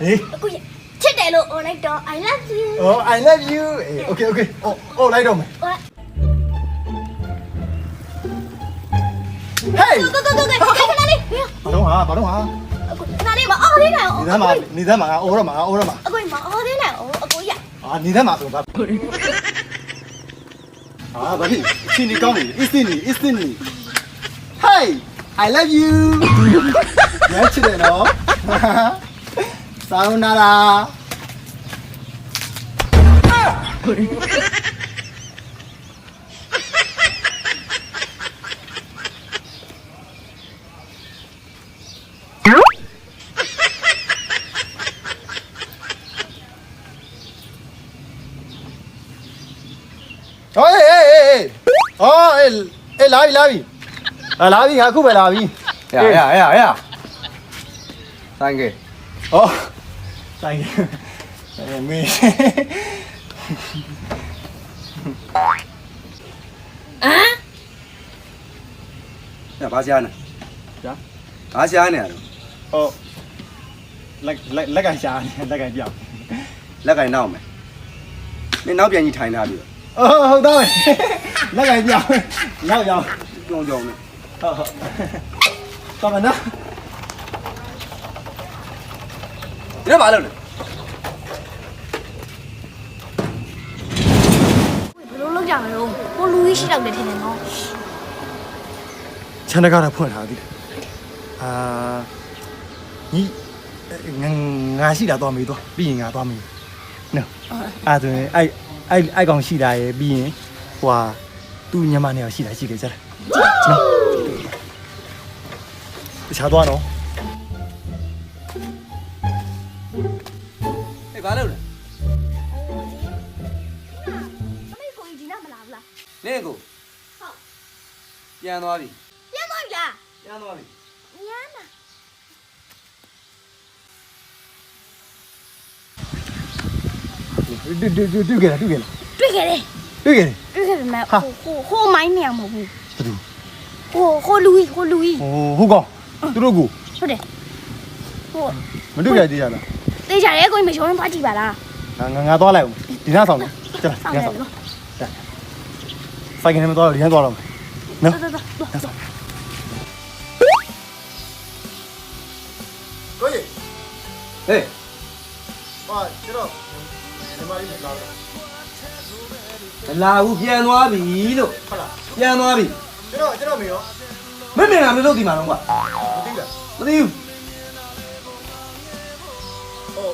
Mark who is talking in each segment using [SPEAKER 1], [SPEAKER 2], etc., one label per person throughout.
[SPEAKER 1] ဟေး
[SPEAKER 2] အခုရချစ်တယ်လို့ online တော့ I love you
[SPEAKER 1] အော် I love you အေး okay okay အော်အော်လိုက်တော့
[SPEAKER 2] ဟို
[SPEAKER 1] Hey
[SPEAKER 2] ကိုကိုကိုကိုခဏလေး
[SPEAKER 1] ဘာတော့ဟာဘာတော့ဟာ
[SPEAKER 2] အခုခဏလေးမအော်သေးနိုင်အောင်
[SPEAKER 1] နေသားမှာနေသားမှာငါအော်ရမှာငါအော်ရမှာ
[SPEAKER 2] အခုမအော်သေးနိုင်အောင်အခုရ
[SPEAKER 1] အာနေသားမှာဆိုဘာအာဘာဖြစ်ချင်းနေကောင်းနေ is it နေ is it နေ Hey I love you ရချစ်တယ်နော်ဆောင်းနာလား ဟေးဟေးဟေးဟေး အေးအေးလာပြီလာပြီအာလာပြီငါအခုပဲလာပြီ
[SPEAKER 3] ရရရရဆိုင်
[SPEAKER 1] ကေဟောဆိုင်ကေဆိုင်
[SPEAKER 2] မေး
[SPEAKER 3] ဟမ်ညဘာ
[SPEAKER 1] ရှား
[SPEAKER 3] နေကြာဘာရှားနေရတော့
[SPEAKER 1] ဟောလက်လက်လက်ကန်ရှားနေလက်ကန်ပြောင်း
[SPEAKER 3] လက်ကန်နောက်မယ်နင်နောက်ပြန်ကြီးထိုင်ထားပြီ
[SPEAKER 1] အော်ဟုတ်သားပဲ လက်ကန်ပြောင်းနောက်ရောက်။
[SPEAKER 3] ကြောင်ကြောင်နဲ့
[SPEAKER 1] ဟုတ်ဟုတ်တော်မနော်။
[SPEAKER 3] ဒီတော့ဘာလုပ်လဲ
[SPEAKER 2] ဘယ်လိုလုပ်ကြမလို့ကိုလူကြီးရှိတော့တယ်ထင်တယ်နော်
[SPEAKER 1] ချန်တကားတော့ဖွင့်ထားသေးတယ်အာညီငါငါရှိတာတော့မေးတော့ပြီးရင်ငါတော့မေးနော်အဲ့ဒါဆိုရင်အဲ့အဲ့အဲ့ကောင်ရှိတာရယ်ပြီးရင်ဟွာ သူ့ညမနဲ့ရှိတာရှိခဲ့ကြတယ်နော်တခြားသွားတော့။
[SPEAKER 3] ဟေးဘာလုပ်လဲ
[SPEAKER 2] အမေကိုကြီးနားမလာဘူးလား။
[SPEAKER 3] နင်းကိုပြန်သွားပြီ
[SPEAKER 2] ပြန်သွားပြီလား။
[SPEAKER 3] ပြန်သွားပြီ
[SPEAKER 2] ညမ်းတာ
[SPEAKER 1] တွေ့တွေ့တွေ့တွေ့ကြတယ်တွေ့ကြတယ်
[SPEAKER 2] တွေ့ခဲ့တယ်
[SPEAKER 1] တွေ့ကြတယ်
[SPEAKER 2] တွေ့ခဲ့ပြီမဲ့ဟိုဟိုဟိုမိုင်းနေအောင်မဟုတ်ဘူး
[SPEAKER 1] ဘယ်သူ
[SPEAKER 2] ဟိုဟိုလူကြီးဟိုလူကြီး
[SPEAKER 1] ဟိုဟုတ်ကောင်သူတို့ကို
[SPEAKER 2] ဟုတ်တယ်ဟို
[SPEAKER 1] မတွေ့ကြသေးရလား
[SPEAKER 2] တေးကြတယ်ကိုကြီးမရှုံးသွားကြည့်ပါလား
[SPEAKER 1] ငါငါငါသွားလိုက်ဦးဒီနားဆောင်နော်ကျလာ
[SPEAKER 2] ဆောင်း
[SPEAKER 1] ဒီ
[SPEAKER 2] ရ
[SPEAKER 1] နား
[SPEAKER 2] တယ်
[SPEAKER 1] ဆောင်ဖိုင်ကနေမသွားတော့ဒီနားသွားတော့မယ်နော်
[SPEAKER 2] တော်တော်တော်တော်
[SPEAKER 1] ကိုကြီး။
[SPEAKER 3] ဟေး
[SPEAKER 1] ဟာကျွန်တော်ဒီမလေးလာတယ်
[SPEAKER 3] မလာဘူးပြန်သွားပြီလို့
[SPEAKER 1] ဟုတ်လား။
[SPEAKER 3] ပြန်သွားပြီ
[SPEAKER 1] ကျွန်တော်ကျွန်တော်မေရော။
[SPEAKER 3] မင်းမင်းကမလုပ်ဒီမှာတော့ကွာ
[SPEAKER 1] မသိလား။
[SPEAKER 3] မသိဘူး
[SPEAKER 1] ဟို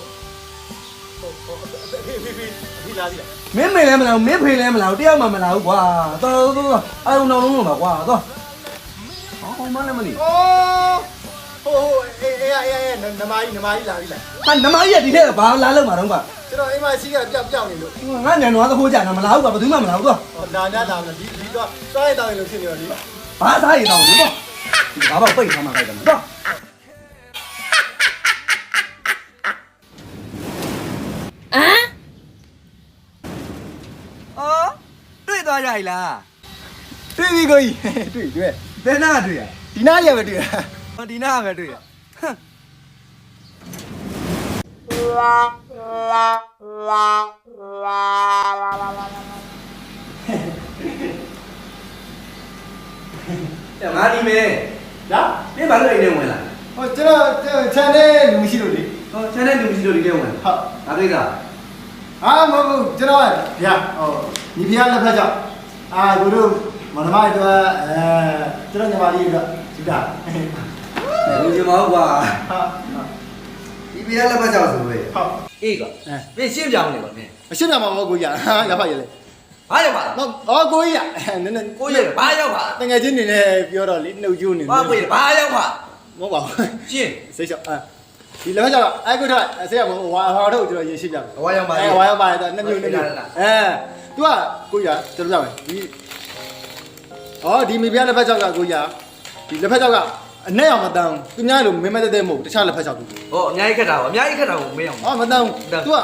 [SPEAKER 1] ဟိုဟိုဖေးဖေးဖေးဖေးလာသေးလား။
[SPEAKER 3] မင်းမင်းလည်းမလာဘူးမင်းဖေလည်းမလာဘူးတယောက်မှမလာဘူးကွာ။တော်တော်တော်အားလုံးနောက်လုံးလုံးပါကွာ။တော့။ဟောမလည်းမသိ
[SPEAKER 1] အိုး ဟိုဟိုအေးအေးအေးအေးနမကြီးနမကြီးလာပြီလား။
[SPEAKER 3] ဟာနမကြီးကဒီထက်ဘာလာလို့မှာတော့ကွာ
[SPEAKER 1] ကျွန်တော်အိမ်မှာရှိကပြောက်ပြောက်နေလို့။
[SPEAKER 3] ငါညံသွားသခိုးကြတာမလာဘူးကွာဘယ်သူမှမလာဘူးကွာ
[SPEAKER 1] ဟောလာလာလာဒီဒီတော့စွားရတောင်းရလို့ဖြစ်နေတော့ဒီ။
[SPEAKER 3] ဘာသားရည်တော့လို့တော့။ဘာမှပိတ်ထားမှာခိုက်တယ်တော့
[SPEAKER 2] 啊။
[SPEAKER 3] အော်တွေ့သွားကြ ਈ လား
[SPEAKER 1] တွေ့ပြီကိုကြီးတွေ့တွေ့။
[SPEAKER 3] ဘယ်နာတွေ့ရ
[SPEAKER 1] ဒီနားရပဲတွေ့ရ။
[SPEAKER 3] ဟော ဒီနာပဲတွေ့ရ။ဟမ်။ငါဒီမဲ
[SPEAKER 1] ဒါ
[SPEAKER 3] မင်းဘာလို့အိမ်ထဲဝင်လာ
[SPEAKER 1] ဟိုကျွန်တော်ခြံထဲလူမရှိလို့လေ။
[SPEAKER 3] ဟော channel လူမရှိလို့ဒီထဲဝင်
[SPEAKER 1] ဟုတ်။
[SPEAKER 3] ဒါကိစ္စ
[SPEAKER 1] အာမဟုတ်ဘူးကျွန်တော်ဗျာဟိုညီဖျားလက်ဖက်ကြောင့်အာကိုတို့မနမတို့အဲကျွန်တော်ညီမလေးတို့ယူတာ။
[SPEAKER 3] လူကြီးမဟုတ်ကွာ
[SPEAKER 1] ဟာ။
[SPEAKER 3] ဒီပြရလက်ပတ်ကြောက်ဆိုပဲ
[SPEAKER 1] ဟုတ်။
[SPEAKER 3] အေးကွာ။မင်းရှင်းပြအောင်လေကွာမင်း
[SPEAKER 1] အရှင်းပြမှာမဟုတ်ကိုရဟာရပါရလေ။
[SPEAKER 3] ဘာရောက်ပါလဲ
[SPEAKER 1] မဟုတ်အော်ကိုကြီးရနည်းနည်း။
[SPEAKER 3] ကိုရဘာရောက်ပါ
[SPEAKER 1] တငယ်ချင်းနေနဲ့ပြောတော့လေနှုတ်ကျိုးနေ။
[SPEAKER 3] ဘာကိုရဘာရောက်ပါ
[SPEAKER 1] မဟုတ်ပါဘူး။
[SPEAKER 3] ရှင်း
[SPEAKER 1] စိတ်ချအာဒီလက်ဖက်ကြောင့်အဲကိုထားဆေးရမဟွာဟွာတော့ကျွန်တော်ရေရှိပြမယ်။
[SPEAKER 3] ဝါရောက်ပါ
[SPEAKER 1] အဲဝါရောက်ပါတယ်တော့နှစ်မျိုးနှစ်မျိုးအဲ तू ကကိုရကျွန်တော်ပြောမယ်ဒီဩဒီမိဖုရားလက်ဖက်ချောက်ကကိုကြီးကဒီလက်ဖက်ချောက်က အနဲ့အောင်မတန်းဘူးသူများလိုမင်းမတဲတဲမဟုတ်ဘူးတခြားလက်ဖက်ချောက်တူ
[SPEAKER 3] ဟောအများကြီးခက်တာပါအများကြီးခက်တာကိုမင်းအောင်
[SPEAKER 1] အော်မတန်းဘူးသူက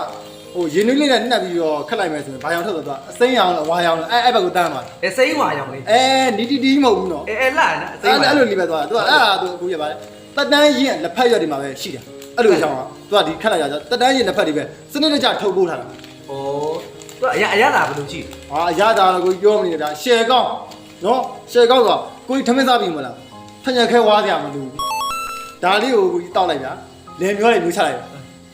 [SPEAKER 1] ဟိုရင်းနှီးလေးနဲ့နှက်ပြီးတော့ခက်လိုက်မယ်ဆိုရင်ဘာရောင်ထွက်သွားအစိမ်းရောင်လားဝါရောင်လားအဲ့အဲ့ဘက်ကိုတန်းပါ
[SPEAKER 3] အဲစိမ့်ဝါရောင်လေး
[SPEAKER 1] အဲနီတီတီမဟုတ်ဘူးနော်
[SPEAKER 3] အဲအဲလာနော်အစိမ့်
[SPEAKER 1] အဲ့
[SPEAKER 3] ဝါ
[SPEAKER 1] အဲ့လိုလေးပဲသွားတာသူကအဲ့ဒါသူကိုကြီးပါတယ်တက်တန်းရင်လက်ဖက်ရွက်တွေမှာပဲရှိတယ်အဲ့လိုကြောင်းကသူကဒီခက်လိုက်ကြတက်တန်းရင်လက်ဖက်တွေပဲစနစ်တကျထုတ်ပိုးထားတာ
[SPEAKER 3] ဟောသူကအရာအရာလာဘယ်လိုကြည့်
[SPEAKER 1] ဟာရတာတော့ကိုပြောမနေတာရှယ်ကောင်းနော်ရှယ်ကောင်းဆိုကိုကြီးထမင်းစားပြီမလား ထညက်ခဲဝါးစရာမလိုဘူးဒါလေးကိုကိုကြီးတောက်လိုက်ဗျာလင်မျောလေးမျိုးချလိုက်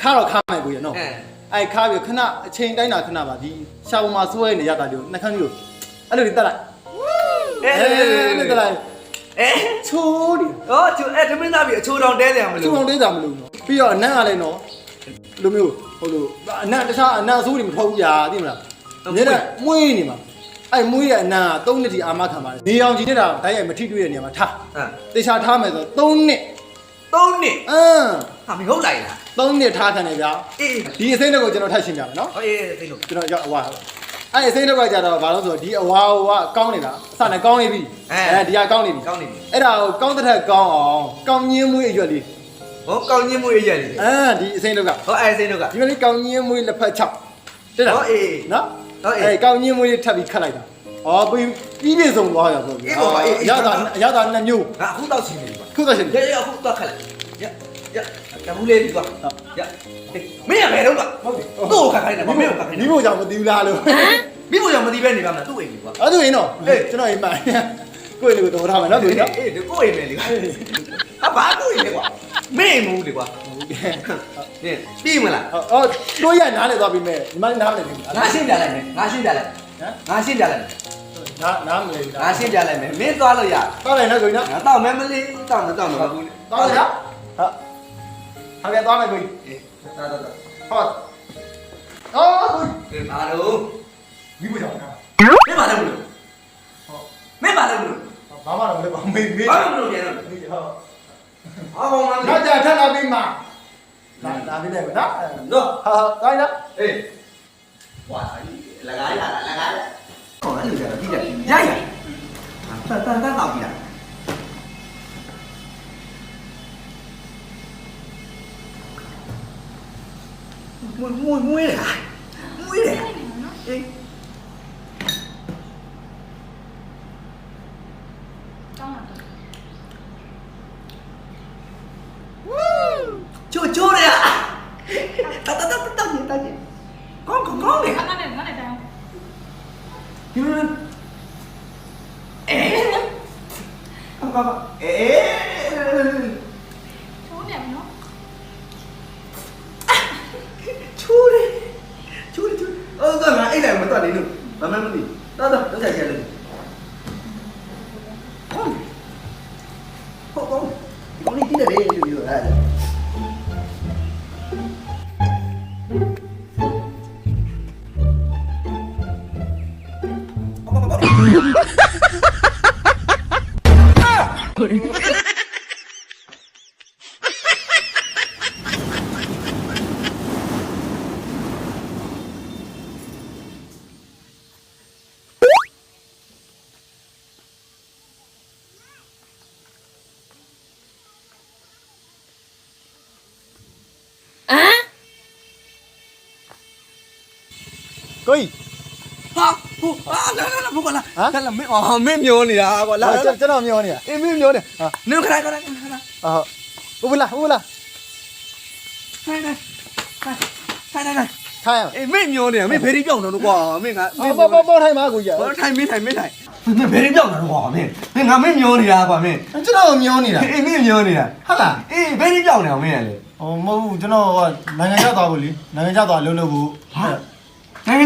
[SPEAKER 1] ခါတော့ခါမယ်ကိုကြီးနော်
[SPEAKER 3] အဲ
[SPEAKER 1] အဲ့ခါပြီးခဏအချိန်တိုင်းတာခဏပါဒီရှာပေါ်မှာစွဲနေရတာလေးကိုနှက်ခမ်းလေးကိုအဲ့လိုတက်လိုက်
[SPEAKER 3] အဲ
[SPEAKER 1] အဲ့တက်လိုက်
[SPEAKER 3] အဲ
[SPEAKER 1] ချိုးတယ်
[SPEAKER 3] ဟောသူအဲသမင်းသားပြီးအချိုးတောင်တဲတယ်မ
[SPEAKER 1] သူ
[SPEAKER 3] လို့
[SPEAKER 1] အောင်လေးတာမလို့နော်ပြီးတော့အနံ့ကလည်းနော်လိုမျိုးဟိုလိုအနံ့တခြားအနံ့ဆိုးတွေမထုတ်ဘူးညာသိမလားညနေမွေးနေမှာ အဲ့မွေးတဲ့အနံ့က3နှစ်ဒီအာမခံပါတယ်နေအောင်ကြီးနေတာတိုက်ရိုက်မထိတွေ့တဲ့နေရာမှာထား
[SPEAKER 3] အဲ
[SPEAKER 1] တေချာထားမယ်ဆို3နှစ်
[SPEAKER 3] သုံးနှစ်
[SPEAKER 1] အင်း
[SPEAKER 3] ဟာမဟုတ်လိုက်လား
[SPEAKER 1] 3နှစ်ထားခံတယ်ဗျာ
[SPEAKER 3] အေး
[SPEAKER 1] ဒီအစိမ်းတွေကိုကျွန်တော်ထပ်ရှင်းပြမယ်နော်
[SPEAKER 3] ဟောအေးသိလို့
[SPEAKER 1] ကျွန်တော်ရောက်အဝါအဲ့အစိမ်းတွေကကြတော့ဘာလို့ဆိုတော့ဒီအဝါဟိုကကောင်းနေတာအစနဲ့ကောင်းနေပြီဒီကကောင်းနေပြီ
[SPEAKER 3] ကောင်းနေပြီ
[SPEAKER 1] အဲ့ဒါကိုကောင်းတဲ့ထက်ကောင်းအောင်ကောင်းညင်းမွေးအရွက်လေး
[SPEAKER 3] ဟောကောင်းညင်းမွေးရရတယ်
[SPEAKER 1] အင်းဒီအစိမ်းတွေက
[SPEAKER 3] ဟောအဲစိမ့်တို့က
[SPEAKER 1] ဒီမလေးကောင်းညင်းမွေးလက်ဖက်ချောက်တဲ့လား
[SPEAKER 3] ဟောအေး
[SPEAKER 1] နော်
[SPEAKER 3] ဟုတ်အေး
[SPEAKER 1] အဲ့ကောင်းညင်းမွေးလေးထပ်ပြီးခတ်လိုက်တာအော်ပြီးပြီးပြည့်စုံသွားရပေါ့
[SPEAKER 3] အေးပေါ့ပါအေးအေး
[SPEAKER 1] ရတာရတာနှစ်မျိုး
[SPEAKER 3] ငါအခုတော့ချင်းနေပါ
[SPEAKER 1] ခုသက်ရှင်
[SPEAKER 3] ရရအခုတော့ခက်လိုက်ရရတဘူးလေးဒီကွာရမင်းရမယ်တော့ကဟုတ်တယ်သူ့ကိုခက်ခိုင်းတယ်မမင်းကိုခက်ခိုင်းတ
[SPEAKER 1] ဒီ
[SPEAKER 3] ယ်
[SPEAKER 1] မို့ကြောင့်မသိဘူးလားလို့
[SPEAKER 3] မင်းကိုရောမသိပဲနေပါမလားသူ့အိမ်ကြီးကွာ
[SPEAKER 1] အဲ့ဒါရင်တော့
[SPEAKER 3] အေး
[SPEAKER 1] ကျွန်တော်အိမ်မှာကိုယ့်လေးကိုတော်ထားမယ်နော်ကိုကြီးနော်
[SPEAKER 3] အေးဒီကိုအိမ်မယ်လေကွာဟာဘာကိုအိမ်လဲကွာမင်းအိမ်မဟုတ်လေကွာ နင်ပြီးမလား
[SPEAKER 1] အော်တို့ရနားလေသွားပြီမဲ့ဒီမှာနားမလဲဘူး
[SPEAKER 3] ငါရှင်းပြလိုက်မယ်ငါရှင်းပြလိုက်
[SPEAKER 1] ဟမ်
[SPEAKER 3] ငါရှင်းပြလိုက်မယ်
[SPEAKER 1] နားနားမလဲဘူး
[SPEAKER 3] ငါရှင်းပြလိုက်မယ်မင်းသွားလို့ရ
[SPEAKER 1] သွားလိုက်နော်ကိုကြီးနော်
[SPEAKER 3] ငါတော့မဲမလေးတောင်းမတောင်းမဘူး
[SPEAKER 1] သွားလိုက်နော်ဟာဟုတ်ကဲ့သွားမယ်ကိုကြီး
[SPEAKER 3] အေးသွားသွားသွား
[SPEAKER 1] ဟုတ်အော်ကိုကြီး
[SPEAKER 3] ဒီမှာတော့
[SPEAKER 1] ဒီမို့ကြောင့်
[SPEAKER 3] မင်းပါလဲမလို့မင်းပါလဲမလို့
[SPEAKER 1] ဘာမှတော့မလုပ်ပါမေးမေး
[SPEAKER 3] ဘာမှမလုပ်ပြန်တော့
[SPEAKER 1] ဟုတ်
[SPEAKER 3] အောင်းမလို့
[SPEAKER 1] နောက်ကြထပ်လာပြီးမှ လာလာပြီးတယ်ဗျနော်
[SPEAKER 3] နော်
[SPEAKER 1] ဟာဟာတိုင်းလား
[SPEAKER 3] အေးဝါလကားရလကားရဟောအဲ့လိုကြတော့ပြီးတယ်ရရတန်တန်တန်တော့ပြီးတာမွေးမွေးမွေးလေမွေးလေအေး ချိုးချိုးတယ်တတတတတတကောင်းကောင်းကောင်းလေ
[SPEAKER 4] ငါနဲ့ငါနဲ့တိုင်း
[SPEAKER 3] ဒီလိုအဲ ကောင်းကောင်းအဲ
[SPEAKER 4] ချိုးနေပြီနော်
[SPEAKER 3] ချိုးတယ်ချိုးတယ်ချိုးအော်ကငါအဲ့လည်းမတော်နေလို့မမမလို့တော်တော်တော့ဆက်ကြလို့ဟုတ်ဟုတ်ကောင်းကောင်းနေတယ်လေဒီလိုအဲ့
[SPEAKER 1] ကိုကြီး
[SPEAKER 3] ဟာဟိုအာလာလာလာဘုကလာ
[SPEAKER 1] ဟမ်
[SPEAKER 3] လာလာမင်းအော်မင်းမျောနေတာကွာလာ
[SPEAKER 1] ဟာ
[SPEAKER 3] လာ
[SPEAKER 1] ကျွန်ကျွန်တော်မျောနေရ
[SPEAKER 3] အေးမင်းမျောနေ
[SPEAKER 1] ဟာ
[SPEAKER 3] နင်ခရိုင်ခရိုင်ခရိုင်
[SPEAKER 1] ဟုတ်ဟုတ်ဘူးလားဘူးလား
[SPEAKER 3] ခိုင်ခိုင်ခိုင်ခိုင်ခိုင်
[SPEAKER 1] ထိုင်ရ
[SPEAKER 3] အေးမင်းမျောနေတာမင်းဖေးရီပြောင်းတော့ကွာမင်းက
[SPEAKER 1] အောင်ပေါ်ပေါ်ပေါ်ထိုင်ပါကိုကြီး
[SPEAKER 3] ဘောထိုင်မင်းထိုင်မင်းထိုင်မင်းဖေးရီပြောင်းတော့ကွာမင်းမင်းငါမင်းမျောနေတာကွာမင်း
[SPEAKER 1] ကျွန်တော်မျောနေတာ
[SPEAKER 3] အေးမင်းမျောနေတာ
[SPEAKER 1] ဟုတ်လား
[SPEAKER 3] အေးဖေးရီပြောင်းနေအောင်မင်းရလေ
[SPEAKER 1] ဟိုမဟုတ်ဘူးကျွန်တော်ကနိုင်ငံခြားသွားဖို့လေနိုင်ငံခြားသွားလှုပ်လှုပ်ဖို့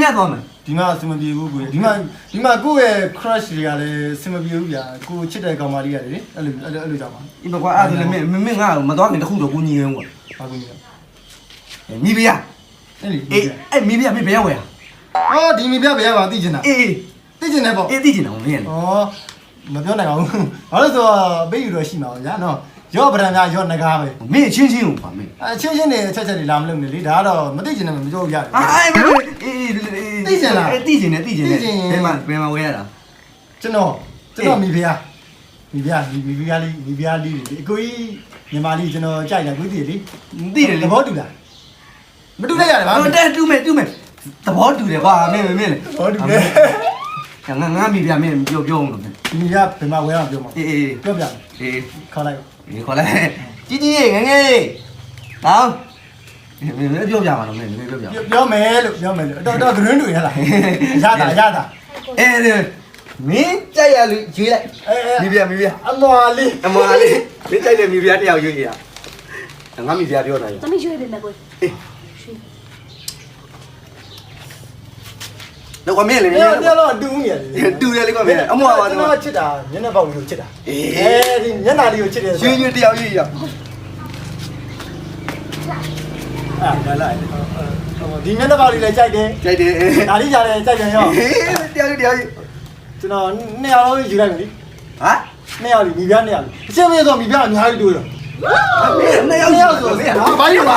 [SPEAKER 3] နိုင်ငံခြားသွားမယ်
[SPEAKER 1] ဒီမှာအဆင်မပြေဘူးကိုဒီမှာဒီမှာကိုယ့်ရဲ့ crush တွေကလည်းအဆင်မပြေဘူးဗျာကိုချစ်တဲ့ကောင်မလေးရတယ်လေအဲ့လိုအဲ့လိုအဲ့လိုကြောင့်ပါ
[SPEAKER 3] ဒီဘကွာအဲ့ဒါလည်းမင်းမင်းငါမသွားခင်တခုတော့ကိုညီရုံကွာ
[SPEAKER 1] ဘာကိုကြီးလဲ
[SPEAKER 3] မိဖုရား
[SPEAKER 1] အဲ့လေ
[SPEAKER 3] အေးအဲ့မိဖုရားမင်းဘယ်ရောက်ဝဲ
[SPEAKER 1] အော်ဒီမိပြဘယ်ရပါသိချင်တာ
[SPEAKER 3] အေး
[SPEAKER 1] သိချင်တယ်ပေါ့
[SPEAKER 3] အေးသိကျင်တော့မင်းလေ
[SPEAKER 1] ဩမပြောနိုင်အောင်ဘာလို့ဆိုတော့ဘေးယူတော့ရှိမှာဗျာနော် ရော့ဗရန်များရော့နဂါးပဲ
[SPEAKER 3] မင်းချင်းချင်းကိုပါမင်း
[SPEAKER 1] အချင်းချင်းတွေအချက်ချက်တွေလာမလုပ်နဲ့လေဒါကတော့မသိချင်တယ်မပြောရဘူး
[SPEAKER 3] အာအေးအေးအေး
[SPEAKER 1] သိကျင်လား
[SPEAKER 3] အေးသိကျင်တယ်သိကျင်တယ်
[SPEAKER 1] သိကျင်ရင်
[SPEAKER 3] ဘယ်မှာဘယ်မှာဝဲရတာ
[SPEAKER 1] ကျွန်တော်ကျွန်တော်မိဖုရားမိဖုရားမိမိဖုရားလေးမိဖုရားလေးလေအကိုကြီးမြန်မာလေးကျွန်တော်ကြိုက်တာကိုကြီးလေ
[SPEAKER 3] သိတယ်လေ
[SPEAKER 1] သဘောတူလားမတူလိုက်ရတယ်ဗျာ
[SPEAKER 3] ဟိုတဲ့တူမယ်တူမယ်သဘောတူတယ်ကွာမင်းမင်းလေ
[SPEAKER 1] သဘောတူတယ်
[SPEAKER 3] ငါငါမိပြမင်းပြောပြောအောင်လို့
[SPEAKER 1] ဒီမိဖုရားဘယ်မှာဝဲအောင်ပြောမှာ
[SPEAKER 3] အေးအေး
[SPEAKER 1] ပြောပြ
[SPEAKER 3] အေး
[SPEAKER 1] ခေါ်လိုက်
[SPEAKER 3] ဒီခေါ်လိုက်ជីជីငငယ်ဟောင်းမင်းပြောပြမှာတော့မင်းပြောပြ
[SPEAKER 1] ပြောမယ်လို့ပြောမယ်လို့တော့တော့ဂရင်းတူရလားရတာရတာ
[SPEAKER 3] အေးမင်းကြိုက်ရလူရွေးလိုက်
[SPEAKER 1] အဲအဲ
[SPEAKER 3] မိပြမိပြ
[SPEAKER 1] အမွာလေး
[SPEAKER 3] အမလေးမင်းကြိုက်တယ်မိပြတယောက်ရွေးရငါမိပြပြောတာရ
[SPEAKER 2] သမီးရွေးပေးမယ်ကို
[SPEAKER 3] တော့ကမင်းလေမ
[SPEAKER 1] ပြော
[SPEAKER 3] င်း
[SPEAKER 1] ပြောတော့တူးနေရတယ်
[SPEAKER 3] တူတယ်လေကွာမင်းအမွာပါ
[SPEAKER 1] ကျွန်
[SPEAKER 3] တော့
[SPEAKER 1] တော်ချစ်တာမျက်နှာပေါက်လေးကိုချစ်တာ
[SPEAKER 3] အေး
[SPEAKER 1] အဲဒီမျက်နှာလေးကိုချစ်တယ်
[SPEAKER 3] ရွှေရွှေတယောက်ရွေးရ
[SPEAKER 1] အာလာလာဒီမျက်နှာပေါက်လေးလည်းကြိုက်တယ်
[SPEAKER 3] ကြိုက်တယ်
[SPEAKER 1] ဒါလေးကြလည်းကြိုက်တယ်ရော
[SPEAKER 3] တယောက်တယောက်
[SPEAKER 1] ကျွန်တော်နှစ်ယောက်လုံးယူလိုက်ပြီ
[SPEAKER 3] ဟာ
[SPEAKER 1] နှစ်ယောက်လीမိဖုရားနှစ်ယောက်လीအချင်းမင်းဆိုမိဖုရားအများကြီးတွေ့တော့
[SPEAKER 3] မင်းနှစ်ယောက်
[SPEAKER 1] နှစ်ယောက်ဆို
[SPEAKER 3] မင်း
[SPEAKER 1] ဘာဘာလို့ပါ